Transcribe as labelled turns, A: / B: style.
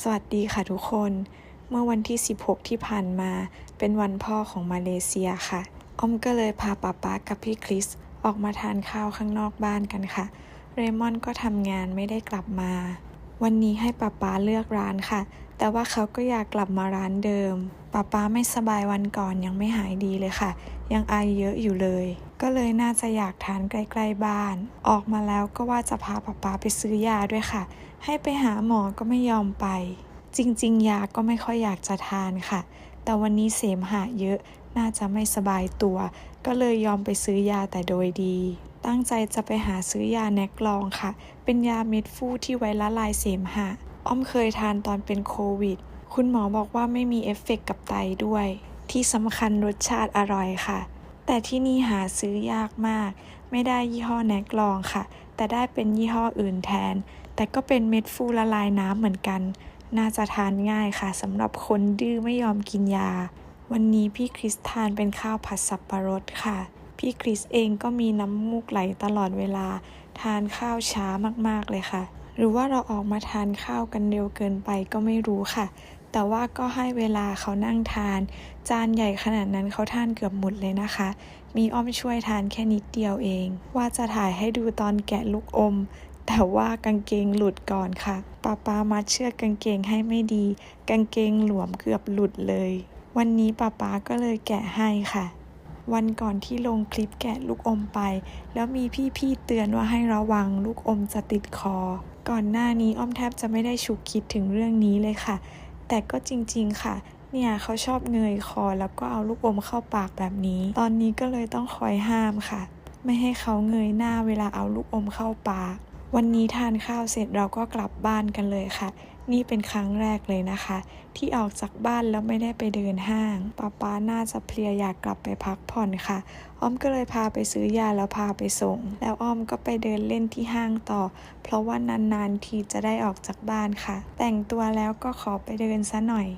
A: สวัสดีค่ะทุกคน เมื่อวันที่ 16 ที่ผ่านมา เป็นวันพ่อของมาเลเซียค่ะ อ้อมก็เลยพาป๊าป๊ากับพี่คริส ออกมาทานข้าวข้างนอกบ้านกันค่ะ เรมอนก็ทำงานไม่ได้กลับมา วันนี้ให้ป๊าป๊าเลือกร้านค่ะ แต่ว่าเขาก็อยากกลับมาร้านเดิมป๊าป๊าไม่สบายวันก่อนยังไม่หายดีเลยค่ะ ยังไอเยอะอยู่เลย ก็เลยน่าจะอยากทานใกล้ๆบ้าน ออกมาแล้วก็ว่าจะพาป๊าป๊าไปซื้อยาด้วยค่ะ ให้ไปหาหมอก็ไม่ยอมไป จริงๆ ยาก็ไม่ค่อยอยากจะทานค่ะ แต่วันนี้เสมหะเยอะน่าจะไม่สบายตัว ก็เลยยอมไปซื้อยาแต่โดยดี ตั้งใจจะไปหาซื้อยาแนกลองค่ะ เป็นยาเม็ดฟูที่ไว้ละลายเสมหะ อ้อมเคยทานตอนเป็นโควิด คุณหมอบอกว่าไม่มีเอฟเฟกต์กับไตด้วย ที่สำคัญรสชาติอร่อยค่ะ แต่ที่นี่หาซื้อยากมาก ไม่ได้ยี่ห้อแนกลองค่ะ แต่ได้เป็นยี่ห้ออื่นแทน แต่ก็เป็นเม็ดฟูละลายน้ำเหมือนกัน น่าจะทานง่ายค่ะสำหรับคนดื้อไม่ยอมกินยา วันนี้พี่คริสทานเป็นข้าวผัดสับปะรดค่ะ พี่คริสเองก็มีน้ำมูกไหลตลอดเวลา ทานข้าวช้ามากๆเลยค่ะ หรือว่าเราออกมาทานข้าวกันเร็วเกินไปก็ไม่รู้ค่ะ แต่ว่าก็ให้เวลาเขานั่งทาน จานใหญ่ขนาดนั้นเขาทานเกือบหมดเลยนะคะ มีอ้อมช่วยทานแค่นิดเดียวเอง ว่าจะถ่ายให้ดูตอนแกะลูกอมแต่ว่ากางเกงหลุดก่อนค่ะป้าป้ามัดเชือกกางเกงให้ไม่ดี กางเกงหลวมเกือบหลุดเลย วันนี้ป้าป้าก็เลยแกะให้ค่ะ วันก่อนที่ลงคลิปแกะลูกอมไป แล้วมีพี่ๆเตือนว่าให้ระวังลูกอมจะติดคอ ก่อนหน้านี้อ้อมแทบจะไม่ได้ฉุกคิดถึงเรื่องนี้เลยค่ะ แต่ก็จริงๆค่ะ เนี่ยเขาชอบเงยคอแล้วก็เอาลูกอมเข้าปากแบบนี้ ตอนนี้ก็เลยต้องคอยห้ามค่ะ ไม่ให้เขาเงยหน้าเวลาเอาลูกอมเข้าปาก วันนี้ทานข้าวเสร็จเราก็กลับบ้านกันเลยค่ะ นี่เป็นครั้งแรกเลยนะคะ ที่ออกจากบ้านแล้วไม่ได้ไปเดินห้างป้าป้าน่าจะเพลียอยากกลับไปพักผ่อนค่ะ อ้อมก็เลยพาไปซื้อยาแล้วพาไปส่ง แล้วอ้อมก็ไปเดินเล่นที่ห้างต่อ เพราะว่านานๆทีจะได้ออกจากบ้านค่ะ แต่งตัวแล้วก็ขอไปเดินซะหน่อย